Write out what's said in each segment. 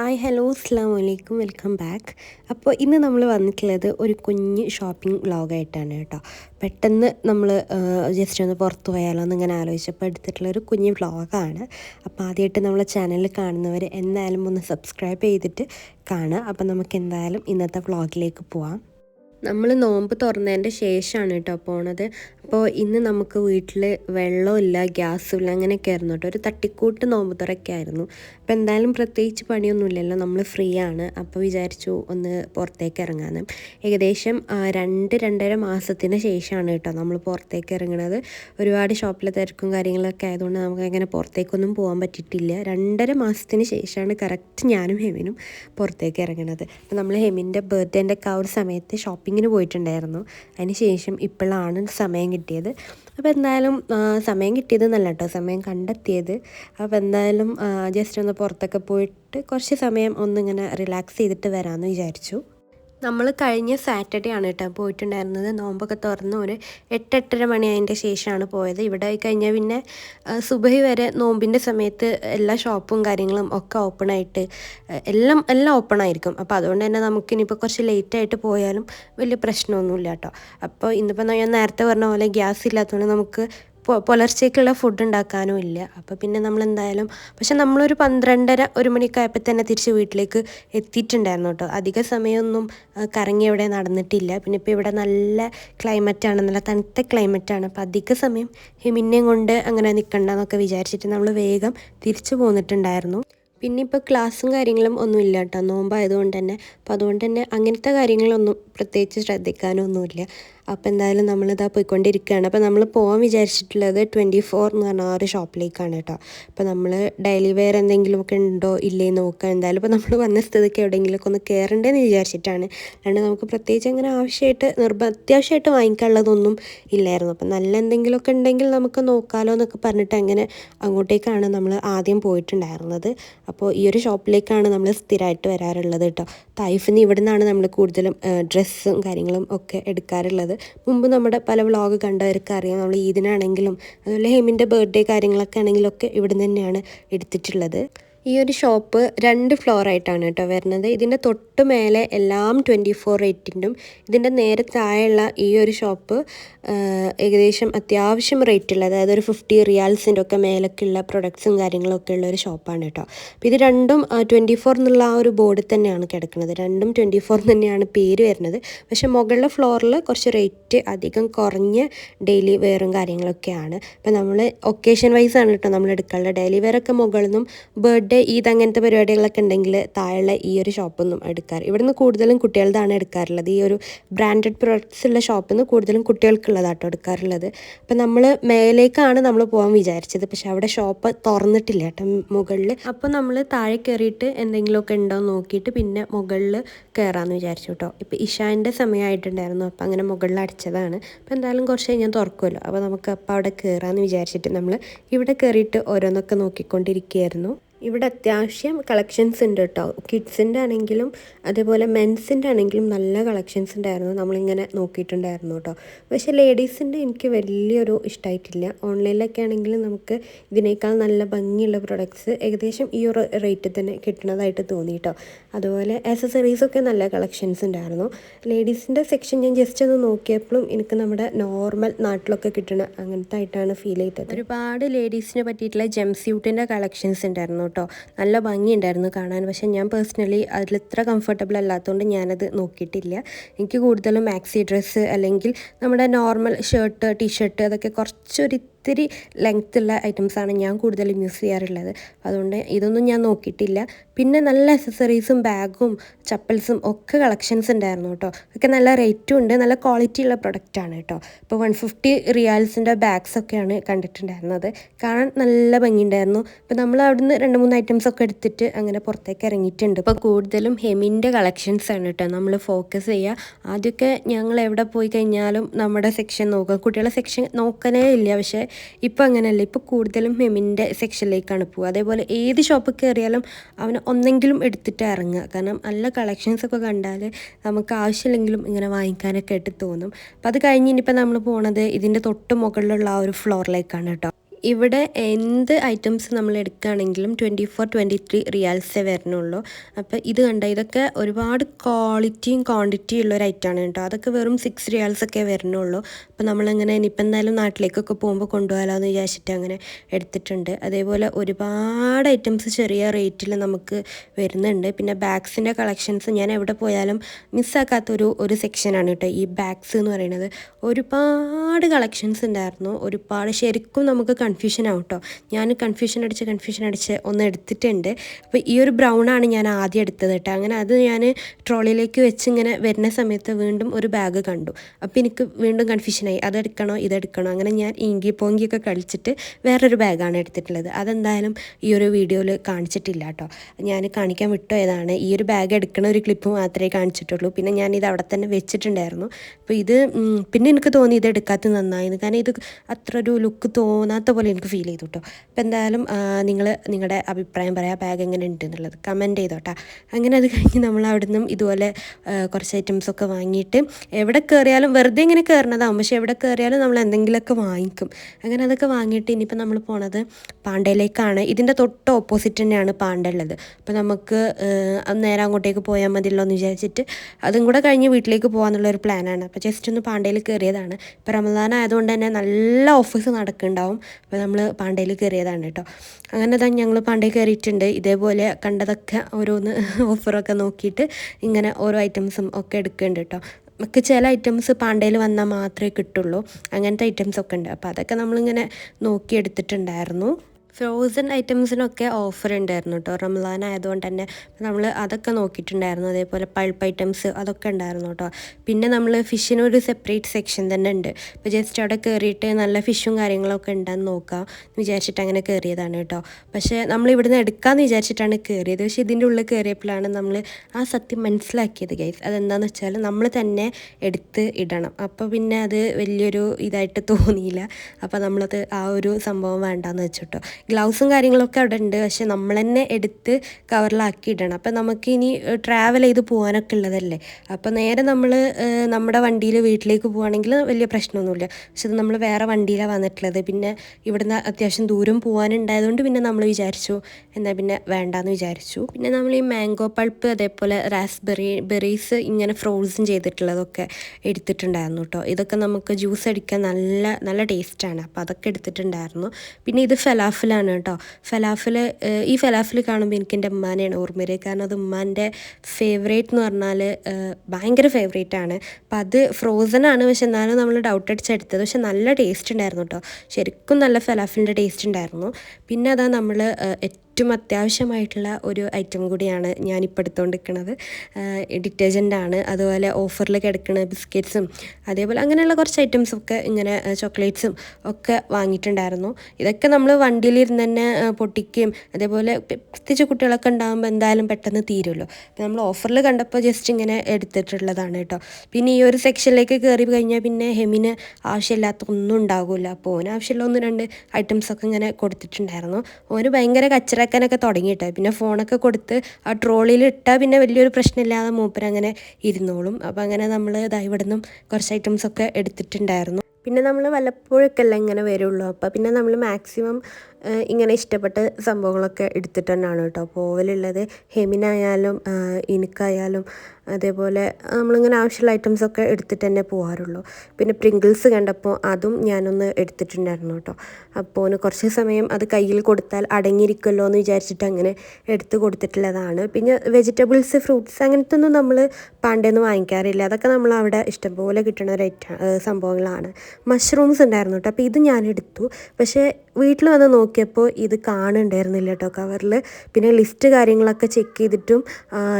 Hi hello അസ്സാം വലൈക്കും welcome back. അപ്പോൾ ഇന്ന് നമ്മൾ വന്നിട്ടുള്ളത് ഒരു കുഞ്ഞ് ഷോപ്പിംഗ് വ്ളോഗായിട്ടാണ് കേട്ടോ. പെട്ടെന്ന് നമ്മൾ ജസ്റ്റ് ഒന്ന് പുറത്ത് പോയാലോ എന്നിങ്ങനെ ആലോചിച്ചപ്പോൾ എടുത്തിട്ടുള്ള ഒരു കുഞ്ഞ് വ്ളോഗാണ്. അപ്പോൾ ആദ്യമായിട്ട് നമ്മളെ ചാനൽ കാണുന്നവർ എന്തായാലും ഒന്ന് സബ്സ്ക്രൈബ് ചെയ്തിട്ട് കാണുക. അപ്പോൾ നമുക്ക് എന്തായാലും ഇന്നത്തെ വ്ളോഗിലേക്ക് പോവാം. നമ്മൾ നോമ്പ് തുറന്നതിന്റെ ശേഷമാണ് കേട്ടോ പോണത്. അപ്പോൾ ഇന്ന് നമുക്ക് വീട്ടിൽ വെള്ളമില്ല ഗ്യാസും ഇല്ല അങ്ങനെയൊക്കെ ആയിരുന്നു കേട്ടോ ഒരു തട്ടിക്കൂട്ട് നോമ്പ് തുറയൊക്കെ ആയിരുന്നു. അപ്പോൾ എന്തായാലും പ്രത്യേകിച്ച് പണിയൊന്നുമില്ലല്ലോ. നമ്മൾ ഫ്രീ ആണ് അപ്പോൾ വിചാരിച്ചു ഒന്ന് പുറത്തേക്ക് ഇറങ്ങാനും ഏകദേശം രണ്ട് രണ്ടര മാസത്തിന് ശേഷമാണ് കേട്ടോ നമ്മൾ പുറത്തേക്ക് ഇറങ്ങണത്. ഒരുപാട് ഷോപ്പിലെ തിരക്കും കാര്യങ്ങളൊക്കെ ആയതുകൊണ്ട് നമുക്ക് അങ്ങനെ പുറത്തേക്കൊന്നും പോകാൻ പറ്റിയിട്ടില്ല. രണ്ടര മാസത്തിന് ശേഷമാണ് കറക്റ്റ് ഞാനും ഹെമിനും പുറത്തേക്ക് ഇറങ്ങണത്. അപ്പോൾ നമ്മൾ ഹെമിന്റെ ബർത്ത്ഡേന്റെ ഒക്കെ ആ ഒരു സമയത്ത് ഷോപ്പിങ്ങിന് പോയിട്ടുണ്ടായിരുന്നു. അതിന് ശേഷം ഇപ്പോഴാണ് സമയം കിട്ടിയത്. അപ്പോൾ എന്തായാലും സമയം കിട്ടിയത് നല്ല കേട്ടോ സമയം കണ്ടെത്തിയത്. അപ്പോൾ എന്തായാലും ജസ്റ്റ് ഒന്ന് പുറത്തൊക്കെ പോയിട്ട് കുറച്ച് സമയം ഒന്നിങ്ങനെ റിലാക്സ് ചെയ്തിട്ട് വരാമെന്ന് വിചാരിച്ചു. നമ്മൾ കഴിഞ്ഞ സാറ്റർഡേ ആണ് കേട്ടോ പോയിട്ടുണ്ടായിരുന്നത്. നോമ്പൊക്കെ തുറന്ന് ഒരു എട്ടെട്ടര മണി അതിന്റെ ശേഷമാണ് പോയത്. ഇവിടെ ആയി കഴിഞ്ഞാൽ പിന്നെ സുബഹി വരെ നോമ്പിന്റെ സമയത്ത് എല്ലാ ഷോപ്പും കാര്യങ്ങളും ഒക്കെ ഓപ്പൺ ആയിട്ട് എല്ലാം എല്ലാം ഓപ്പൺ ആയിരിക്കും. അപ്പോൾ അതുകൊണ്ട് തന്നെ നമുക്ക് ഇനിയിപ്പോൾ കുറച്ച് ലേറ്റ് ആയിട്ട് പോയാലും വലിയ പ്രശ്നമൊന്നുമില്ല കേട്ടോ. അപ്പോൾ ഇന്നിപ്പോൾ ഞാൻ നേരത്തെ പറഞ്ഞ പോലെ ഗ്യാസ് ഇല്ലാത്തതുകൊണ്ട് നമുക്ക് പുലർച്ചയ്ക്കുള്ള ഫുഡ് ഉണ്ടാക്കാനും ഇല്ല. അപ്പോൾ പിന്നെ നമ്മൾ എന്തായാലും പക്ഷെ നമ്മളൊരു പന്ത്രണ്ടര ഒരു മണിക്കായപ്പോൾ തന്നെ തിരിച്ച് വീട്ടിലേക്ക് എത്തിയിട്ടുണ്ടായിരുന്നു കേട്ടോ. അധിക സമയമൊന്നും കറങ്ങി ഇവിടെ നടന്നിട്ടില്ല. പിന്നെ ഇപ്പോൾ ഇവിടെ നല്ല ക്ലൈമറ്റാണ് നല്ല തണുത്ത ക്ലൈമറ്റാണ് അപ്പോൾ അധിക സമയം ഹിമിനെയും കൊണ്ട് അങ്ങനെ നിൽക്കണ്ടെന്നൊക്കെ വിചാരിച്ചിട്ട് നമ്മൾ വേഗം തിരിച്ചു പോന്നിട്ടുണ്ടായിരുന്നു. പിന്നെ ഇപ്പോൾ ക്ലാസ്സും കാര്യങ്ങളും ഒന്നും ഇല്ല കേട്ടോ. നോമ്പായതുകൊണ്ട് തന്നെ. അപ്പോൾ അതുകൊണ്ട് തന്നെ അങ്ങനത്തെ കാര്യങ്ങളൊന്നും പ്രത്യേകിച്ച് ശ്രദ്ധിക്കാനൊന്നുമില്ല. അപ്പോൾ എന്തായാലും നമ്മളിതാ പോയിക്കൊണ്ടിരിക്കുകയാണ്. അപ്പോൾ നമ്മൾ പോകാൻ വിചാരിച്ചിട്ടുള്ളത് ട്വന്റി ഫോർ എന്ന് പറഞ്ഞ ആ ഒരു ഷോപ്പിലേക്കാണ് കേട്ടോ. അപ്പോൾ നമ്മൾ ഡെയിലി വെയർ എന്തെങ്കിലുമൊക്കെ ഉണ്ടോ ഇല്ലേ നോക്കുക എന്തായാലും ഇപ്പോൾ നമ്മൾ വന്ന സ്ഥിതിക്ക് എവിടെയെങ്കിലുമൊക്കെ ഒന്ന് കയറേണ്ടതെന്ന് വിചാരിച്ചിട്ടാണ്. അല്ലാണ്ട് നമുക്ക് പ്രത്യേകിച്ച് അങ്ങനെ ആവശ്യമായിട്ട് നിർബ അത്യാവശ്യമായിട്ട് വാങ്ങിക്കാനുള്ളതൊന്നും ഇല്ലായിരുന്നു. അപ്പോൾ നല്ല എന്തെങ്കിലുമൊക്കെ ഉണ്ടെങ്കിൽ നമുക്ക് നോക്കാലോ എന്നൊക്കെ പറഞ്ഞിട്ട് അങ്ങനെ അങ്ങോട്ടേക്കാണ് നമ്മൾ ആദ്യം പോയിട്ടുണ്ടായിരുന്നത്. അപ്പോൾ ഈ ഒരു ഷോപ്പിലേക്കാണ് നമ്മൾ സ്ഥിരമായിട്ട് വരാറുള്ളത് കേട്ടോ. തൈഫിന് ഇവിടെ നിന്നാണ് നമ്മൾ കൂടുതലും ഡ്രസ്സും കാര്യങ്ങളും ഒക്കെ എടുക്കാറുള്ളത്. മുമ്പ് നമ്മുടെ പല വ്ളോഗ് കണ്ടവർക്ക് അറിയാം. നമ്മൾ ഈദിനാണെങ്കിലും അതുപോലെ ഹെമിന്റെ ബർത്ത്ഡേ കാര്യങ്ങളൊക്കെ ആണെങ്കിലൊക്കെ ഇവിടെ തന്നെയാണ് എടുത്തിട്ടുള്ളത്. ഈ ഒരു ഷോപ്പ് രണ്ട് ഫ്ലോർ ആയിട്ടാണ് കേട്ടോ വരുന്നത്. ഇതിന്റെ തൊട്ട് മേലെ എല്ലാം ട്വന്റി ഫോർ റേറ്റിന്റും ഇതിന്റെ നേരെ താഴെയുള്ള ഈ ഒരു ഷോപ്പ് ഏകദേശം അത്യാവശ്യം റേറ്റുള്ള അതായത് ഒരു ഫിഫ്റ്റി റിയാൽസിന്റെ ഒക്കെ മേലൊക്കെയുള്ള പ്രൊഡക്ട്സും കാര്യങ്ങളൊക്കെ ഉള്ള ഒരു ഷോപ്പാണ് കേട്ടോ. അപ്പോൾ ഇത് രണ്ടും ട്വന്റി ഫോർ എന്നുള്ള ആ ഒരു ബോർഡിൽ തന്നെയാണ് കിടക്കുന്നത്. രണ്ടും ട്വന്റി ഫോർ തന്നെയാണ് പേര് വരുന്നത്. പക്ഷേ മുകളിലെ ഫ്ലോറിൽ കുറച്ച് റേറ്റ് അധികം കുറഞ്ഞ ഡെയിലി വെയറും കാര്യങ്ങളൊക്കെയാണ്. അപ്പോൾ നമ്മൾ ഒക്കേഷൻ വൈസ് ആണ് കേട്ടോ നമ്മൾ എടുക്കാറുള്ളത്. ഡെയിലി വെയറൊക്കെ മുകളിൽ നിന്നും ബർത്ത്ഡേ ഈദ് അങ്ങനത്തെ പരിപാടികളൊക്കെ ഉണ്ടെങ്കിൽ താഴെ ഈ ഒരു ഷോപ്പൊന്നും എടുക്കാറ്. ഇവിടുന്ന് കൂടുതലും കുട്ടികളുടെയാണ് എടുക്കാറുള്ളത്. ഈ ഒരു ബ്രാൻഡഡ് പ്രൊഡക്ട്സ് ഉള്ള ഷോപ്പിൽ നിന്ന് കൂടുതലും കുട്ടികൾക്കുള്ളതാട്ടോ എടുക്കാറുള്ളത്. അപ്പം നമ്മൾ മേലേക്കാണ് നമ്മൾ പോകാൻ വിചാരിച്ചത്. പക്ഷെ അവിടെ ഷോപ്പ് തുറന്നിട്ടില്ല കേട്ടോ മുകളിൽ അപ്പോൾ നമ്മൾ താഴെ കയറിയിട്ട് എന്തെങ്കിലുമൊക്കെ ഉണ്ടോ നോക്കിയിട്ട് പിന്നെ മുകളിൽ കയറാമെന്ന് വിചാരിച്ചു കേട്ടോ. ഇപ്പോൾ ഇഷാന്റെ സമയമായിട്ടുണ്ടായിരുന്നു അപ്പോൾ അങ്ങനെ മുകളിൽ അടിച്ചതാണ്. അപ്പോൾ എന്തായാലും കുറച്ച് കഴിഞ്ഞാൽ തുറക്കുമല്ലോ. അപ്പോൾ നമുക്ക് അപ്പോൾ അവിടെ കയറാമെന്ന് വിചാരിച്ചിട്ട് നമ്മൾ ഇവിടെ കയറിയിട്ട് ഓരോന്നൊക്കെ നോക്കിക്കൊണ്ടിരിക്കുകയായിരുന്നു. ഇവിടെ അത്യാവശ്യം കളക്ഷൻസ് ഉണ്ട് കേട്ടോ കിഡ്സിന്റെ ആണെങ്കിലും അതേപോലെ മെൻസിന്റെ ആണെങ്കിലും നല്ല കളക്ഷൻസ് ഉണ്ടായിരുന്നു. നമ്മളിങ്ങനെ നോക്കിയിട്ടുണ്ടായിരുന്നു കേട്ടോ പക്ഷേ ലേഡീസിന്റെ എനിക്ക് വലിയൊരു ഇഷ്ടമായിട്ടില്ല ഓൺലൈനിലൊക്കെ ആണെങ്കിലും നമുക്ക് ഇതിനേക്കാൾ നല്ല ഭംഗിയുള്ള പ്രൊഡക്ട്സ് ഏകദേശം ഈ ഒരു റേറ്റിൽ തന്നെ കിട്ടുന്നതായിട്ട് തോന്നി കേട്ടോ അതുപോലെ ആക്സസറീസൊക്കെ നല്ല കളക്ഷൻസ് ഉണ്ടായിരുന്നു. ലേഡീസിന്റെ സെക്ഷൻ ഞാൻ ജസ്റ്റ് ഒന്ന് നോക്കിയപ്പോഴും എനിക്ക് നമ്മുടെ നോർമൽ നാട്ടിലൊക്കെ കിട്ടുന്ന അങ്ങനത്തെ ആയിട്ടാണ് ഫീൽ ചെയ്തത്. ഒരുപാട് ലേഡീസിനെ പറ്റിയിട്ടുള്ള ജംസ്യൂട്ടിന്റെ കളക്ഷൻസ് ഉണ്ടായിരുന്നു കേട്ടോ. നല്ല ഭംഗിയുണ്ടായിരുന്നു കാണാൻ. പക്ഷെ ഞാൻ പേഴ്സണലി അതിൽ കംഫർട്ടബിൾ അല്ലാത്തതുകൊണ്ട് ഞാനത് നോക്കിയിട്ടില്ല. എനിക്ക് കൂടുതലും മാക്സി ഡ്രസ്സ് അല്ലെങ്കിൽ നമ്മുടെ നോർമൽ ഷർട്ട് ടീഷർട്ട് അതൊക്കെ കുറച്ചൊരു ഇത്തിരി ലെങ്ത് ഉള്ള ഐറ്റംസാണ് ഞാൻ കൂടുതലും യൂസ് ചെയ്യാറുള്ളത്. അതുകൊണ്ട് ഇതൊന്നും ഞാൻ നോക്കിയിട്ടില്ല. പിന്നെ നല്ല അക്സസറീസും ബാഗും ചപ്പൽസും ഒക്കെ കളക്ഷൻസ് ഉണ്ടായിരുന്നു കേട്ടോ ഒക്കെ നല്ല റേറ്റും ഉണ്ട്. നല്ല ക്വാളിറ്റി ഉള്ള പ്രൊഡക്റ്റാണ് കേട്ടോ ഇപ്പോൾ വൺ ഫിഫ്റ്റി റിയാൽസിന്റെ ബാഗ്സ് ഒക്കെയാണ് കണ്ടിട്ടുണ്ടായിരുന്നത്. കാണാൻ നല്ല ഭംഗിയുണ്ടായിരുന്നു. ഇപ്പോൾ നമ്മൾ അവിടുന്ന് രണ്ട് മൂന്ന് ഐറ്റംസ് ഒക്കെ എടുത്തിട്ട് അങ്ങനെ പുറത്തേക്ക് ഇറങ്ങിയിട്ടുണ്ട്. ഇപ്പോൾ കൂടുതലും ഹെമിന്റെ കളക്ഷൻസ് ആണ് കേട്ടോ നമ്മൾ ഫോക്കസ് ചെയ്യുക ആദ്യമൊക്കെ ഞങ്ങൾ എവിടെ പോയി കഴിഞ്ഞാലും നമ്മുടെ സെക്ഷൻ നോക്കുക. കുട്ടികളുടെ സെക്ഷൻ നോക്കാനേ ഇല്ല. പക്ഷേ ഇപ്പോൾ അങ്ങനെയല്ല. ഇപ്പോൾ കൂടുതലും മെമിന്റെ സെക്ഷനിലേക്കാണ് പോകുക അതേപോലെ ഏത് ഷോപ്പിൽ കയറിയാലും അവന് ഒന്നെങ്കിലും എടുത്തിട്ട് ഇറങ്ങുക. കാരണം നല്ല കളക്ഷൻസ് ഒക്കെ കണ്ടാൽ നമുക്ക് ആവശ്യമില്ലെങ്കിലും ഇങ്ങനെ വാങ്ങിക്കാനൊക്കെ ആയിട്ട് തോന്നും. അപ്പം അത് കഴിഞ്ഞ് ഇനിയിപ്പോൾ നമ്മൾ പോണത് ഇതിന്റെ തൊട്ട് മുകളിലുള്ള ആ ഒരു ഫ്ലോറിലേക്കാണ് കേട്ടോ. ഇവിടെ എന്ത് ഐറ്റംസ് നമ്മൾ എടുക്കുകയാണെങ്കിലും ട്വന്റി ഫോർ ട്വന്റി ത്രീ റിയാൽസേ വരുന്നുള്ളൂ. അപ്പോൾ ഇത് കണ്ട ഇതൊക്കെ ഒരുപാട് ക്വാളിറ്റിയും ക്വാണ്ടിറ്റിയും ഉള്ള ഒരു ഐറ്റമാണ് കേട്ടോ. അതൊക്കെ വെറും സിക്സ് റിയാൽസ് ഒക്കെ വരണുള്ളൂ അപ്പോൾ നമ്മളിങ്ങനെ ഇനിയിപ്പോൾ എന്തായാലും നാട്ടിലേക്കൊക്കെ പോകുമ്പോൾ കൊണ്ടുപോകാമല്ലോ എന്ന് വിചാരിച്ചിട്ട് അങ്ങനെ എടുത്തിട്ടുണ്ട്. അതേപോലെ ഒരുപാട് ഐറ്റംസ് ചെറിയ റേറ്റിൽ നമുക്ക് വരുന്നുണ്ട്. പിന്നെ ബാഗ്സിന്റെ കളക്ഷൻസ് ഞാൻ എവിടെ പോയാലും മിസ്സാക്കാത്തൊരു ഒരു സെക്ഷനാണ് കേട്ടോ ഈ ബാഗ്സ് എന്ന് പറയുന്നത്. ഒരുപാട് കളക്ഷൻസ് ഉണ്ടായിരുന്നു. ഒരുപാട് ശരിക്കും നമുക്ക് കൺഫ്യൂഷൻ ആവും കേട്ടോ ഞാൻ കൺഫ്യൂഷൻ അടിച്ച് കൺഫ്യൂഷൻ അടിച്ച് ഒന്ന് എടുത്തിട്ടുണ്ട്. അപ്പോൾ ഈ ഒരു ബ്രൗൺ ആണ് ഞാൻ ആദ്യം എടുത്തത് കേട്ടോ അങ്ങനെ അത് ഞാൻ ട്രോളിയിലേക്ക് വെച്ച് ഇങ്ങനെ വരുന്ന സമയത്ത് വീണ്ടും ഒരു ബാഗ് കണ്ടു. അപ്പോൾ എനിക്ക് വീണ്ടും കൺഫ്യൂഷനായി അതെടുക്കണോ ഇതെടുക്കണോ അങ്ങനെ ഞാൻ ഇങ്കി പോങ്കിയൊക്കെ കളിച്ചിട്ട് വേറൊരു ബാഗാണ് എടുത്തിട്ടുള്ളത്. അതെന്തായാലും ഈ ഒരു വീഡിയോയിൽ കാണിച്ചിട്ടില്ല കേട്ടോ ഞാൻ കാണിക്കാൻ വിട്ടുപോയതാണ് ഈ ഒരു ബാഗ് എടുക്കണ ഒരു ക്ലിപ്പ് മാത്രമേ കാണിച്ചിട്ടുള്ളൂ. പിന്നെ ഞാൻ ഇത് അവിടെ തന്നെ വെച്ചിട്ടുണ്ടായിരുന്നു. അപ്പോൾ ഇത് പിന്നെ എനിക്ക് തോന്നി ഇത് എടുക്കാത്തത് നന്നായിരുന്നു കാരണം ഇത് അത്ര ഒരു ലുക്ക് തോന്നാത്ത പോലെ എനിക്ക് ഫീൽ ചെയ്തു കേട്ടോ അപ്പോൾ എന്തായാലും നിങ്ങൾ നിങ്ങളുടെ അഭിപ്രായം പറയാം ബാഗ് എങ്ങനെ ഉണ്ട് എന്നുള്ളത് കമന്റ് ചെയ്തോട്ടാ. അങ്ങനെ അത് കഴിഞ്ഞ് നമ്മൾ നിന്നും ഇതുപോലെ കുറച്ച് ഐറ്റംസ് ഒക്കെ വാങ്ങിയിട്ട് എവിടെ കയറിയാലും വെറുതെ ഇങ്ങനെ കയറണതാകും പക്ഷേ എവിടെ കയറിയാലും നമ്മൾ എന്തെങ്കിലുമൊക്കെ വാങ്ങിക്കും. അങ്ങനെ അതൊക്കെ വാങ്ങിയിട്ട് ഇനിയിപ്പോൾ നമ്മൾ പോണത് പാണ്ടയിലേക്കാണ്. ഇതിന്റെ തൊട്ട് ഓപ്പോസിറ്റ് തന്നെയാണ് പാണ്ട ഉള്ളത്. അപ്പോൾ നമുക്ക് നേരെ അങ്ങോട്ടേക്ക് പോയാൽ മതിയല്ലോ എന്ന് വിചാരിച്ചിട്ട് അതും കൂടെ കഴിഞ്ഞ് വീട്ടിലേക്ക് പോകാന്നുള്ള ഒരു പ്ലാനാണ് അപ്പോൾ ജസ്റ്റ് ഒന്ന് പാണ്ടയിൽ കയറിയതാണ് ഇപ്പോൾ റമദാൻ ആയതുകൊണ്ട് തന്നെ നല്ല ഓഫേഴ്സ് നടക്കുന്നുണ്ടാവും. അപ്പോൾ നമ്മൾ പാണ്ടയിൽ കയറിയതാണ് കേട്ടോ. അങ്ങനെ തന്നെ ഞങ്ങൾ പാണ്ടയിൽ കയറിയിട്ടുണ്ട് ഇതേപോലെ കണ്ടതൊക്കെ ഓരോന്ന് ഓഫറൊക്കെ നോക്കിയിട്ട് ഇങ്ങനെ ഓരോ ഐറ്റംസും ഒക്കെ എടുക്കുന്നുണ്ട് കേട്ടോ. നമുക്ക് ചില ഐറ്റംസ് പാണ്ടയിൽ വന്നാൽ മാത്രമേ കിട്ടുള്ളൂ. അങ്ങനത്തെ ഐറ്റംസ് ഒക്കെ ഉണ്ട്. അപ്പോൾ അതൊക്കെ നമ്മളിങ്ങനെ നോക്കി എടുത്തിട്ടുണ്ടായിരുന്നു ഫ്രോസൺ ഐറ്റംസിനൊക്കെ ഓഫർ ഉണ്ടായിരുന്നു കേട്ടോ റംസാൻ ആയതുകൊണ്ട് തന്നെ നമ്മൾ അതൊക്കെ നോക്കിയിട്ടുണ്ടായിരുന്നു. അതേപോലെ പൾപ്പ് ഐറ്റംസ് അതൊക്കെ ഉണ്ടായിരുന്നു കേട്ടോ പിന്നെ നമ്മൾ ഫിഷിന് ഒരു സെപ്പറേറ്റ് സെക്ഷൻ തന്നെ ഉണ്ട് അപ്പോൾ ജസ്റ്റ് അവിടെ കയറിയിട്ട് നല്ല ഫിഷും കാര്യങ്ങളൊക്കെ ഉണ്ടെന്ന് നോക്കാം വിചാരിച്ചിട്ട് അങ്ങനെ കയറിയതാണ് കേട്ടോ പക്ഷേ നമ്മൾ ഇവിടുന്ന് എടുക്കാമെന്ന് വിചാരിച്ചിട്ടാണ് കയറിയത് പക്ഷേ ഇതിന്റെ ഉള്ളിൽ കയറിയപ്പോഴാണ് നമ്മൾ ആ സത്യം മനസ്സിലാക്കിയത് ഗൈസ് അതെന്താണെന്ന് വെച്ചാൽ നമ്മൾ തന്നെ എടുത്ത് ഇടണം. അപ്പോൾ പിന്നെ അത് വലിയൊരു ഇതായിട്ട് തോന്നിയില്ല. അപ്പോൾ നമ്മളത് ആ ഒരു സംഭവം വേണ്ടാന്ന് വെച്ചിട്ടോ ഗ്ലൗസും കാര്യങ്ങളൊക്കെ അവിടെ ഉണ്ട് പക്ഷെ നമ്മൾ തന്നെ എടുത്ത് കവറിലാക്കി ഇടണം അപ്പം നമുക്ക് ഇനി ട്രാവൽ ചെയ്ത് പോകാനൊക്കെ ഉള്ളതല്ലേ? അപ്പം നേരെ നമ്മൾ നമ്മുടെ വണ്ടിയിൽ വീട്ടിലേക്ക് പോവുകയാണെങ്കിൽ വലിയ പ്രശ്നമൊന്നുമില്ല. പക്ഷെ അത് നമ്മൾ വേറെ വണ്ടിയിലാണ് വന്നിട്ടുള്ളത്. പിന്നെ ഇവിടുന്ന് അത്യാവശ്യം ദൂരം പോകാനുണ്ടായതുകൊണ്ട് പിന്നെ നമ്മൾ വിചാരിച്ചു എന്നാൽ പിന്നെ വേണ്ടാന്ന് വിചാരിച്ചു. പിന്നെ നമ്മൾ ഈ മാംഗോ പൾപ്പ് അതേപോലെ റാസ്ബെറി ബെറീസ് ഇങ്ങനെ ഫ്രോസൺ ചെയ്തിട്ടുള്ളതൊക്കെ എടുത്തിട്ടുണ്ടായിരുന്നു കേട്ടോ ഇതൊക്കെ നമുക്ക് ജ്യൂസ് അടിക്കാൻ നല്ല നല്ല ടേസ്റ്റാണ്. അപ്പോൾ അതൊക്കെ എടുത്തിട്ടുണ്ടായിരുന്നു. പിന്നെ ഇത് ഫലാഫിലാണ്. കേട്ടോ. ഫലാഫിൽ ഈ ഫലാഫിൽ കാണുമ്പോൾ എനിക്ക് എന്റെ ഉമ്മാനെയാണ് ഓർമ്മ വരിക കാരണം അത് ഉമ്മാന്റെ ഫേവറേറ്റ് എന്ന് പറഞ്ഞാൽ ഭയങ്കര ഫേവറേറ്റ് ആണ്. അപ്പം അത് ഫ്രോസൺ ആണ്. പക്ഷെ എന്നാലും നമ്മൾ ഡൗട്ട് അടിച്ച് എടുത്തത് പക്ഷെ നല്ല ടേസ്റ്റ് ഉണ്ടായിരുന്നു കേട്ടോ. ശരിക്കും നല്ല ഫലാഫിലിന്റെ ടേസ്റ്റ് ഉണ്ടായിരുന്നു. പിന്നെ അതാ നമ്മൾ ഏറ്റവും അത്യാവശ്യമായിട്ടുള്ള ഒരു ഐറ്റം കൂടിയാണ് ഞാനിപ്പോൾ എടുത്തുകൊണ്ടിരിക്കുന്നത് ഡിറ്റർജന്റ് ആണ്. അതുപോലെ ഓഫറിൽ കിടക്കുന്ന ബിസ്ക്കറ്റ്സും അതേപോലെ അങ്ങനെയുള്ള കുറച്ച് ഐറ്റംസ് ഒക്കെ ഇങ്ങനെ ചോക്ലേറ്റ്സും ഒക്കെ വാങ്ങിയിട്ടുണ്ടായിരുന്നു. ഇതൊക്കെ നമ്മൾ വണ്ടിയിലിരുന്ന് തന്നെ പൊട്ടിക്കുകയും അതേപോലെ പ്രത്യേകിച്ച് കുട്ടികളൊക്കെ ഉണ്ടാകുമ്പോൾ എന്തായാലും പെട്ടെന്ന് തീരുമല്ലോ അപ്പോൾ നമ്മൾ ഓഫറിൽ കണ്ടപ്പോൾ ജസ്റ്റ് ഇങ്ങനെ എടുത്തിട്ടുള്ളതാണ് കേട്ടോ. പിന്നെ ഈ ഒരു സെക്ഷനിലേക്ക് കയറി കഴിഞ്ഞാൽ പിന്നെ ഹെമിന് ആവശ്യമില്ലാത്ത ഒന്നും ഉണ്ടാകില്ല അപ്പോൾ ഓന് ആവശ്യമുള്ള ഒന്ന് രണ്ട് ഐറ്റംസ് ഒക്കെ ഇങ്ങനെ കൊടുത്തിട്ടുണ്ടായിരുന്നു. ഓന് ഭയങ്കര കച്ചറക്കാനൊക്കെ തുടങ്ങിയിട്ട്. പിന്നെ ഫോണൊക്കെ കൊടുത്ത് ആ ട്രോളിയിൽ ഇട്ടാൽ പിന്നെ വലിയൊരു പ്രശ്നമില്ലാതെ മൂപ്പർ അങ്ങനെ ഇരുന്നോളും. അപ്പോൾ അങ്ങനെ നമ്മൾ ഇതാ ഇവിടെ നിന്നും കുറച്ച് ഐറ്റംസൊക്കെ എടുത്തിട്ടുണ്ടായിരുന്നു. പിന്നെ നമ്മൾ വല്ലപ്പോഴൊക്കെ അല്ല ഇങ്ങനെ വരുള്ളൂ. അപ്പോൾ പിന്നെ നമ്മൾ മാക്സിമം ഇങ്ങനെ ഇഷ്ടപ്പെട്ട സംഭവങ്ങളൊക്കെ എടുത്തിട്ട് തന്നെയാണ് കേട്ടോ. പോവലുള്ളത് ഹെമിനായാലും എനിക്കായാലും അതേപോലെ നമ്മളിങ്ങനെ ആവശ്യമുള്ള ഐറ്റംസൊക്കെ എടുത്തിട്ട് തന്നെ പോകാറുള്ളൂ പിന്നെ പ്രിങ്കിൾസ് കണ്ടപ്പോൾ അതും ഞാനൊന്ന് എടുത്തിട്ടുണ്ടായിരുന്നു കേട്ടോ. അപ്പോൾ ഒന്ന് കുറച്ച് സമയം അത് കയ്യിൽ കൊടുത്താൽ അടങ്ങിയിരിക്കുമല്ലോ എന്ന് വിചാരിച്ചിട്ട് അങ്ങനെ എടുത്ത് കൊടുത്തിട്ടുള്ളതാണ്. പിന്നെ വെജിറ്റബിൾസ് ഫ്രൂട്ട്സ് അങ്ങനത്തെ ഒന്നും നമ്മൾ പണ്ടൊന്നും വാങ്ങിക്കാറില്ല. അതൊക്കെ നമ്മൾ അവിടെ ഇഷ്ടംപോലെ കിട്ടുന്ന ഒരു സംഭവങ്ങളാണ്. മഷ്റൂംസ് ഉണ്ടായിരുന്നു കേട്ടോ. അപ്പോൾ ഇത് ഞാൻ എടുത്തു. പക്ഷേ വീട്ടിൽ വന്ന് നോക്കിയപ്പോൾ ഇത് കാണുന്നുണ്ടായിരുന്നില്ല കേട്ടോ കവറിൽ. പിന്നെ ലിസ്റ്റ് കാര്യങ്ങളൊക്കെ ചെക്ക് ചെയ്തിട്ടും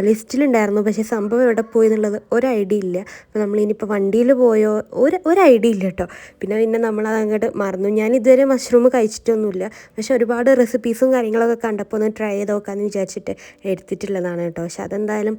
ലിസ്റ്റിലുണ്ടായിരുന്നു. പക്ഷേ സംഭവം എവിടെ പോയി എന്നുള്ളത് ഒരു ഐഡിയ ഇല്ല. അപ്പോൾ നമ്മളിനിയിപ്പോൾ വണ്ടിയിൽ പോയോ ഒരു ഒരു ഐഡിയ ഇല്ല കേട്ടോ. പിന്നെ പിന്നെ നമ്മളത് അങ്ങോട്ട് മറന്നു. ഞാൻ ഇതുവരെ മഷ്റൂം കഴിച്ചിട്ടൊന്നുമില്ല. പക്ഷേ ഒരുപാട് റെസിപ്പീസും കാര്യങ്ങളൊക്കെ കണ്ടപ്പോൾ ഒന്ന് ട്രൈ ചെയ്ത് നോക്കാമെന്ന് വിചാരിച്ചിട്ട് എടുത്തിട്ടുള്ളതാണ് കേട്ടോ. പക്ഷെ അതെന്തായാലും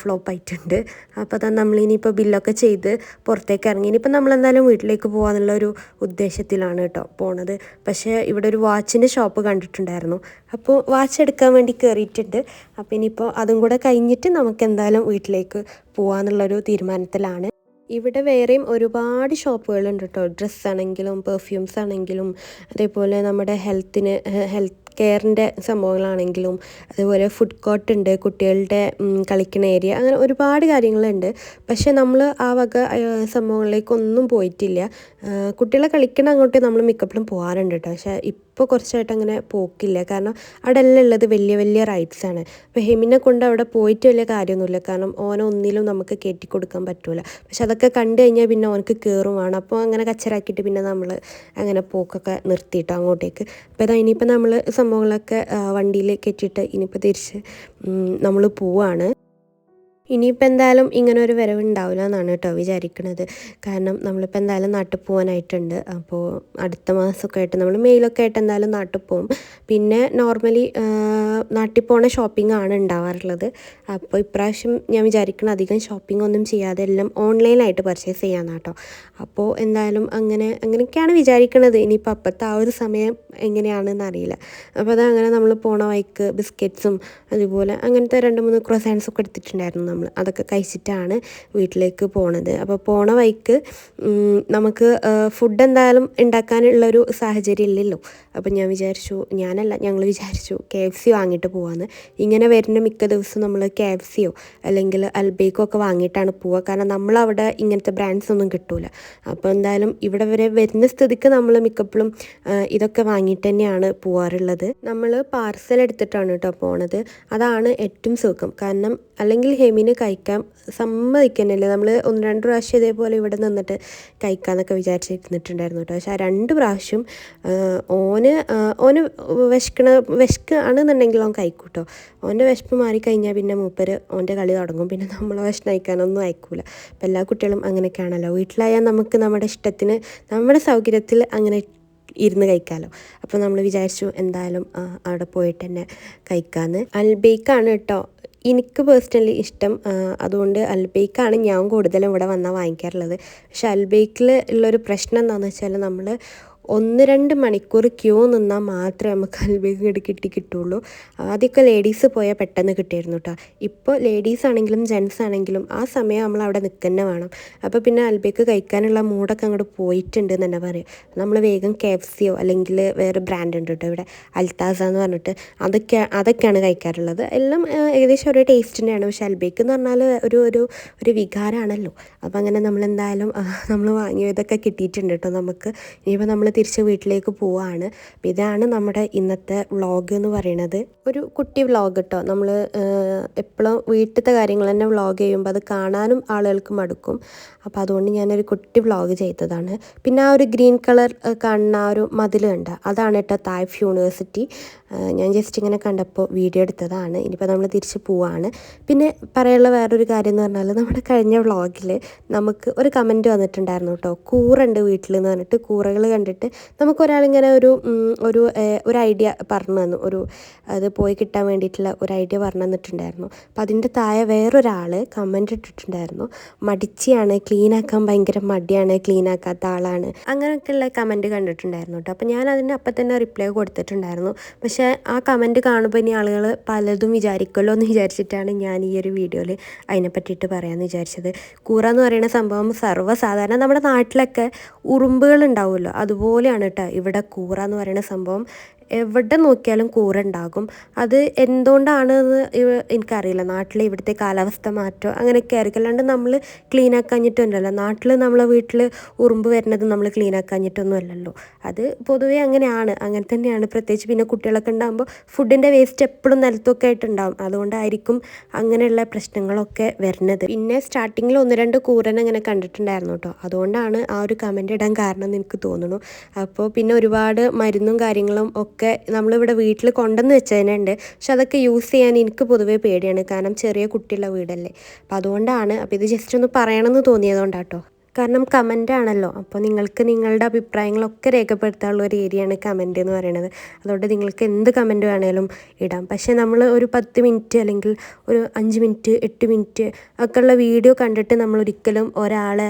ഫ്ലോപ്പ് ആയിട്ടുണ്ട്. അപ്പോൾ അതാ നമ്മളിനിയിപ്പോൾ ബില്ലൊക്കെ ചെയ്ത് പുറത്തേക്ക് ഇറങ്ങി. ഇനിയിപ്പോൾ നമ്മളെന്തായാലും വീട്ടിലേക്ക് പോകാമെന്നുള്ളൊരു ഉദ്ദേശത്തിലാണ് കേട്ടോ പോണത്. പക്ഷേ ഇവിടെ ഒരു വാച്ചിന്റെ ഷോപ്പ് കണ്ടിട്ടുണ്ടായിരുന്നു. അപ്പോൾ വാച്ച് എടുക്കാൻ വേണ്ടി കയറിയിട്ടുണ്ട്. അപ്പോൾ ഇനിയിപ്പോൾ അതും കൂടെ കഴിഞ്ഞിട്ട് നമുക്ക് എന്തായാലും വീട്ടിലേക്ക് പോകാമെന്നുള്ളൊരു തീരുമാനത്തിലാണ്. ഇവിടെ വേറെയും ഒരുപാട് ഷോപ്പുകളുണ്ട് കേട്ടോ. ഡ്രസ്സ് ആണെങ്കിലും പെർഫ്യൂംസ് ആണെങ്കിലും അതേപോലെ നമ്മുടെ ഹെൽത്തിന് ഹെൽത്ത് കെയറിന്റെ സംഭവങ്ങളാണെങ്കിലും അതുപോലെ ഫുഡ് കോർട്ട് ഉണ്ട് കുട്ടികളുടെ കളിക്കുന്ന ഏരിയ അങ്ങനെ ഒരുപാട് കാര്യങ്ങളുണ്ട്. പക്ഷെ നമ്മൾ ആ വക സംഭവങ്ങളിലേക്കൊന്നും പോയിട്ടില്ല. കുട്ടികളെ കളിക്കണ അങ്ങോട്ട് നമ്മൾ മിക്കപ്പോഴും പോകാറുണ്ട് കേട്ടോ പക്ഷേ ഇപ്പോൾ കുറച്ചായിട്ട് അങ്ങനെ പോക്കില്ല. കാരണം അവിടെ എല്ലാം ഉള്ളത് വലിയ വലിയ റൈഡ്സ് ആണ്. അപ്പോൾ ഹെമിനെ കൊണ്ട് അവിടെ പോയിട്ട് വലിയ കാര്യമൊന്നുമില്ല. കാരണം ഓനെ ഒന്നിലും നമുക്ക് കയറ്റി കൊടുക്കാൻ പറ്റൂല. പക്ഷെ അതൊക്കെ കണ്ടു കഴിഞ്ഞാൽ പിന്നെ ഓനക്ക് കയറും വേണം. അപ്പോൾ അങ്ങനെ കച്ചറാക്കിയിട്ട് പിന്നെ നമ്മൾ അങ്ങനെ പോക്കൊക്കെ നിർത്തിയിട്ടോ അങ്ങോട്ടേക്ക്. അപ്പോൾ അതാ ഇനിയിപ്പോൾ നമ്മൾ സംഭവങ്ങളൊക്കെ വണ്ടിയിൽ കയറ്റിയിട്ട് ഇനിയിപ്പോൾ തിരിച്ച് നമ്മൾ പോവാണ്. ഇനിയിപ്പോൾ എന്തായാലും ഇങ്ങനെ ഒരു വരവ് ഉണ്ടാവില്ല എന്നാണ് കേട്ടോ വിചാരിക്കുന്നത് കാരണം നമ്മളിപ്പോൾ എന്തായാലും നാട്ടിൽ പോകാനായിട്ടുണ്ട് അപ്പോൾ അടുത്ത മാസമൊക്കെ ആയിട്ട് നമ്മൾ മെയിലൊക്കെ ആയിട്ട് എന്തായാലും നാട്ടിൽ പോകും പിന്നെ നോർമലി നാട്ടിൽ പോണ ഷോപ്പിംഗ് ആണ് ഉണ്ടാവാറുള്ളത്. അപ്പോൾ ഇപ്രാവശ്യം ഞാൻ വിചാരിക്കണം അധികം ഷോപ്പിംഗ് ഒന്നും ചെയ്യാതെ എല്ലാം ഓൺലൈനായിട്ട് പർച്ചേസ് ചെയ്യാമെന്ന് കേട്ടോ. അപ്പോൾ എന്തായാലും അങ്ങനെ അങ്ങനെയൊക്കെയാണ് വിചാരിക്കുന്നത് ഇനിയിപ്പോൾ അപ്പോഴത്തെ ആ ഒരു സമയം എങ്ങനെയാണെന്ന് അറിയില്ല. അപ്പോൾ അത് അങ്ങനെ നമ്മൾ പോണ വൈക്ക് ബിസ്ക്കറ്റ്സും അതുപോലെ അങ്ങനത്തെ രണ്ട് മൂന്ന് ക്രോസാൻസൊക്കെ എടുത്തിട്ടുണ്ടായിരുന്നു നമ്മൾ അതൊക്കെ കഴിച്ചിട്ടാണ് വീട്ടിലേക്ക് പോണത്. അപ്പോൾ പോണ വഴിക്ക് നമുക്ക് ഫുഡ് എന്തായാലും ഉണ്ടാക്കാനുള്ളൊരു സാഹചര്യം ഇല്ലല്ലോ. അപ്പം ഞാൻ വിചാരിച്ചു ഞാനല്ല ഞങ്ങൾ വിചാരിച്ചു കെ എഫ് സി വാങ്ങിയിട്ട് പോവാന്ന്. ഇങ്ങനെ വരുന്ന മിക്ക ദിവസവും നമ്മൾ കെ എഫ് സിയോ അല്ലെങ്കിൽ അൽബേക്കോ ഒക്കെ വാങ്ങിയിട്ടാണ് പോവുക കാരണം നമ്മളവിടെ ഇങ്ങനത്തെ ബ്രാൻഡ്സ് ഒന്നും കിട്ടൂല. അപ്പോൾ എന്തായാലും ഇവിടെ വരെ വരുന്ന സ്ഥിതിക്ക് നമ്മൾ മിക്കപ്പോഴും ഇതൊക്കെ വാങ്ങിയിട്ട് തന്നെയാണ് പോവാറുള്ളത്. നമ്മൾ പാർസൽ എടുത്തിട്ടാണ് കേട്ടോ പോണത്. അതാണ് ഏറ്റവും സുഖം. കാരണം അല്ലെങ്കിൽ ഹെമിന് കഴിക്കാൻ സമ്മതിക്കുന്നില്ല. നമ്മൾ ഒന്ന് രണ്ട് പ്രാവശ്യം ഇതേപോലെ ഇവിടെ നിന്നിട്ട് കഴിക്കാമെന്നൊക്കെ വിചാരിച്ചിരുന്നിട്ടുണ്ടായിരുന്നു കേട്ടോ. പക്ഷെ ആ രണ്ട് പ്രാവശ്യം ഓന് ഓന് വിശക്കണ വിശക്കുകയാണെന്നുണ്ടെങ്കിൽ അവൻ കഴിക്കും കേട്ടോ. ഓന്റെ വിശപ്പ് മാറിക്കഴിഞ്ഞാൽ പിന്നെ മൂപ്പര് ഓന്റെ കളി തുടങ്ങും. പിന്നെ നമ്മളെ വിശന്ന് കഴിക്കാനൊന്നും അയക്കൂല. അപ്പം എല്ലാ കുട്ടികളും അങ്ങനെയൊക്കെയാണല്ലോ. വീട്ടിലായാൽ നമുക്ക് നമ്മുടെ ഇഷ്ടത്തിന് നമ്മുടെ സൗകര്യത്തിൽ അങ്ങനെ ഇരുന്ന് കഴിക്കാമല്ലോ അപ്പോൾ നമ്മൾ വിചാരിച്ചു എന്തായാലും അവിടെ പോയിട്ട് തന്നെ കഴിക്കാമെന്ന് അൽബേക്കാണ് കേട്ടോ എനിക്ക് പേഴ്സണലി ഇഷ്ടം അതുകൊണ്ട് അൽബേക്കാണ് ഞാൻ കൂടുതലും ഇവിടെ വന്നാൽ വാങ്ങിക്കാറുള്ളത്. പക്ഷെ അൽബേക്കിൽ ഉള്ളൊരു പ്രശ്നം എന്താണെന്ന് വെച്ചാൽ നമ്മൾ ഒന്ന് രണ്ട് മണിക്കൂർ ക്യൂ നിന്നാൽ മാത്രമേ നമുക്ക് അൽബേക്ക് ഇങ്ങോട്ട് കിട്ടി കിട്ടുള്ളൂ. ആദ്യമൊക്കെ ലേഡീസ് പോയാൽ പെട്ടെന്ന് കിട്ടിയിരുന്നു കേട്ടോ ഇപ്പോൾ ലേഡീസ് ആണെങ്കിലും ജെൻസ് ആണെങ്കിലും ആ സമയം നമ്മൾ അവിടെ നിൽക്കുന്ന വേണം. അപ്പോൾ പിന്നെ അൽബേക്ക് കഴിക്കാനുള്ള മൂടൊക്കെ അങ്ങോട്ട് പോയിട്ടുണ്ട് എന്ന് തന്നെ പറയാം. നമ്മൾ വേഗം കെ എഫ് സിയോ അല്ലെങ്കിൽ വേറെ ബ്രാൻഡ് ഉണ്ട് കേട്ടോ ഇവിടെ. അൽത്താസ എന്ന് പറഞ്ഞിട്ട് അതൊക്കെ അതൊക്കെയാണ് കഴിക്കാറുള്ളത്. എല്ലാം ഏകദേശം ഒരേ ടേസ്റ്റ് തന്നെയാണ്. പക്ഷേ അൽബേക്ക് എന്ന് പറഞ്ഞാൽ ഒരു ഒരു ഒരു വികാരമാണല്ലോ. അപ്പോൾ അങ്ങനെ നമ്മൾ എന്തായാലും നമ്മൾ വാങ്ങിയതൊക്കെ കിട്ടിയിട്ടുണ്ട് കേട്ടോ നമുക്ക്. ഇനിയിപ്പോൾ നമ്മൾ തിരിച്ച് വീട്ടിലേക്ക് അപ്പോൾ ഇതാണ് നമ്മുടെ ഇന്നത്തെ വ്ളോഗ് എന്ന് പറയുന്നത്. ഒരു കുട്ടി വ്ളോഗ് കേട്ടോ നമ്മൾ എപ്പോഴും വീട്ടിലത്തെ കാര്യങ്ങൾ തന്നെ വ്ളോഗ് ചെയ്യുമ്പോൾ അത് കാണാനും ആളുകൾക്ക് മടുക്കും. അപ്പോൾ അതുകൊണ്ട് ഞാനൊരു കുട്ടി വ്ളോഗ് ചെയ്തതാണ്. പിന്നെ ആ ഒരു ഗ്രീൻ കളർ കാണുന്ന ആ ഒരു മതിൽ അതാണ് കേട്ടോ തായ്ഫ് യൂണിവേഴ്സിറ്റി. ഞാൻ ജസ്റ്റ് ഇങ്ങനെ കണ്ടപ്പോൾ വീഡിയോ എടുത്തതാണ്. ഇനിയിപ്പോൾ നമ്മൾ തിരിച്ച് പോവാണ്. പിന്നെ പറയാനുള്ള വേറൊരു കാര്യം എന്ന് പറഞ്ഞാൽ നമ്മുടെ കഴിഞ്ഞ വ്ളോഗിൽ നമുക്ക് ഒരു കമന്റ് വന്നിട്ടുണ്ടായിരുന്നു കേട്ടോ കൂറുണ്ട് വീട്ടിൽ എന്ന് പറഞ്ഞിട്ട്. കൂറകൾ കണ്ടിട്ട് നമുക്ക് ഒരാളിങ്ങനെ ഒരു ഒരു ഒരു ഐഡിയ പറഞ്ഞു തന്നു. ഒരു അത് പോയി കിട്ടാൻ വേണ്ടിയിട്ടുള്ള ഒരു ഐഡിയ പറഞ്ഞു തന്നിട്ടുണ്ടായിരുന്നു. അപ്പം അതിന്റെ താഴെ വേറൊരാൾ കമന്റ് ഇട്ടിട്ടുണ്ടായിരുന്നു. മടിച്ചിയാണ് ക്ലീനാക്കാൻ ഭയങ്കര മടിയാണ് ക്ലീനാക്കാത്ത ആളാണ്. അങ്ങനെയൊക്കെയുള്ള കമന്റ് കണ്ടിട്ടുണ്ടായിരുന്നു കേട്ടോ. അപ്പം ഞാൻ അതിന് അപ്പം തന്നെ റിപ്ലൈ കൊടുത്തിട്ടുണ്ടായിരുന്നു. പക്ഷേ ആ കമന്റ് കാണുമ്പോൾ ഇനി ആളുകൾ പലതും വിചാരിക്കുമല്ലോ എന്ന് വിചാരിച്ചിട്ടാണ് ഞാൻ ഈ ഒരു വീഡിയോയിൽ അതിനെ പറ്റിയിട്ട് പറയാമെന്ന് വിചാരിച്ചത്. കൂറ എന്ന് പറയുന്ന സംഭവം സർവസാധാരണ നമ്മുടെ നാട്ടിലൊക്കെ ഉറുമ്പുകൾ ഉണ്ടാവുമല്ലോ. അതുപോലെയാണ് കേട്ടോ ഇവിടെ കൂറ എന്ന് പറയുന്ന സംഭവം. എവിടെ നോക്കിയാലും കൂറ ഉണ്ടാകും അത് എന്തുകൊണ്ടാണെന്ന് ഇവ- എനിക്കറിയില്ല. നാട്ടിൽ ഇവിടുത്തെ കാലാവസ്ഥ മാറ്റോ അങ്ങനെയൊക്കെ ആയിരിക്കും. അല്ലാണ്ട് നമ്മൾ ക്ലീൻ ആക്കാഞ്ഞിട്ടൊന്നുമല്ല നാട്ടിൽ നമ്മളെ വീട്ടിൽ ഉറുമ്പ് വരുന്നത് നമ്മൾ ക്ലീൻ ആക്കാഞ്ഞിട്ടൊന്നും അല്ലല്ലോ അത് പൊതുവേ അങ്ങനെയാണ്. അങ്ങനെ തന്നെയാണ്. പ്രത്യേകിച്ച് പിന്നെ കുട്ടികളൊക്കെ ഉണ്ടാകുമ്പോൾ ഫുഡിന്റെ വേസ്റ്റ് എപ്പോഴും നിലത്തൊക്കെ ആയിട്ടുണ്ടാകും അതുകൊണ്ടായിരിക്കും അങ്ങനെയുള്ള പ്രശ്നങ്ങളൊക്കെ വരുന്നത്. പിന്നെ സ്റ്റാർട്ടിങ്ങിൽ ഒന്ന് രണ്ട് കൂരൻ അങ്ങനെ കണ്ടിട്ടുണ്ടായിരുന്നു കേട്ടോ അതുകൊണ്ടാണ് ആ ഒരു കമന്റ് ഇടാൻ കാരണം എന്ന് എനിക്ക് തോന്നുന്നു. അപ്പോൾ പിന്നെ ഒരുപാട് മരുന്നും കാര്യങ്ങളും ഒക്കെ നമ്മളിവിടെ വീട്ടിൽ കൊണ്ടുവന്ന് വെച്ചതിനുണ്ട് പക്ഷെ അതൊക്കെ യൂസ് ചെയ്യാൻ എനിക്ക് പൊതുവേ പേടിയാണ്. കാരണം ചെറിയ കുട്ടിയുള്ള വീടല്ലേ. അപ്പോൾ അതുകൊണ്ടാണ് അപ്പോൾ ഇത് ജസ്റ്റ് ഒന്ന് പറയണമെന്ന് തോന്നിയതുകൊണ്ടാട്ടോ. കാരണം കമന്റ് ആണല്ലോ. അപ്പോൾ നിങ്ങൾക്ക് നിങ്ങളുടെ അഭിപ്രായങ്ങളൊക്കെ രേഖപ്പെടുത്താനുള്ള ഒരു ഏരിയയാണ് കമന്റ് എന്ന് പറയുന്നത് അതുകൊണ്ട് നിങ്ങൾക്ക് എന്ത് കമന്റ് വേണേലും ഇടാം. പക്ഷേ നമ്മൾ ഒരു പത്ത് മിനിറ്റ് അല്ലെങ്കിൽ ഒരു അഞ്ച് മിനിറ്റ് എട്ട് മിനിറ്റ് ഒക്കെ ഉള്ള വീഡിയോ കണ്ടിട്ട് നമ്മൾ ഒരിക്കലും ഒരാളെ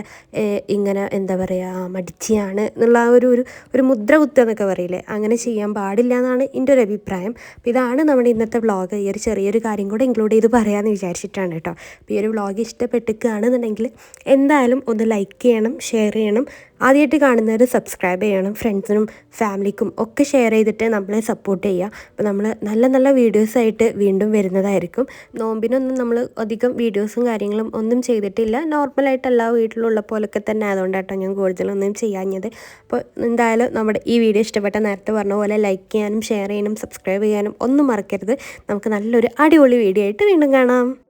ഇങ്ങനെ എന്താ പറയുക മടിച്ചിയാണ് എന്നുള്ള ആ ഒരു ഒരു മുദ്ര കുത്തുക എന്നൊക്കെ പറയില്ലേ? അങ്ങനെ ചെയ്യാൻ പാടില്ല എന്നാണ് എന്റെ ഒരു അഭിപ്രായം. അപ്പോൾ ഇതാണ് നമ്മുടെ ഇന്നത്തെ വ്ളോഗ് ഈ ഒരു ചെറിയൊരു കാര്യം കൂടെ ഇൻക്ലൂഡ് ചെയ്ത് പറയാമെന്ന് വിചാരിച്ചിട്ടാണ് കേട്ടോ. അപ്പോൾ ഈ ഒരു വ്ളോഗ് ഇഷ്ടപ്പെട്ടിക്കുകയാണെന്നുണ്ടെങ്കിൽ എന്തായാലും ഒന്ന് ലൈക്ക് ചെയ്യണം ഷെയർ ചെയ്യണം. ആദ്യമായിട്ട് കാണുന്നവർ സബ്സ്ക്രൈബ് ചെയ്യണം. ഫ്രണ്ട്സിനും ഫാമിലിക്കും ഒക്കെ ഷെയർ ചെയ്തിട്ട് നമ്മളെ സപ്പോർട്ട് ചെയ്യുക. അപ്പോൾ നമ്മൾ നല്ല നല്ല വീഡിയോസായിട്ട് വീണ്ടും വരുന്നതായിരിക്കും. നോമ്പിനൊന്നും നമ്മൾ അധികം വീഡിയോസും കാര്യങ്ങളും ഒന്നും ചെയ്തിട്ടില്ല. നോർമലായിട്ട് എല്ലാ വീട്ടിലുള്ള പോലൊക്കെ തന്നെ ആയതുകൊണ്ടാട്ടോ ഞാൻ കൂടുതലൊന്നും ചെയ്യാഞ്ഞത്. അപ്പോൾ എന്തായാലും നമ്മുടെ ഈ വീഡിയോ ഇഷ്ടപ്പെട്ട നേരത്തെ പറഞ്ഞ പോലെ ലൈക്ക് ചെയ്യാനും ഷെയർ ചെയ്യാനും സബ്സ്ക്രൈബ് ചെയ്യാനും ഒന്നും മറക്കരുത്. നമുക്ക് നല്ലൊരു അടിപൊളി വീഡിയോ ആയിട്ട് വീണ്ടും കാണാം.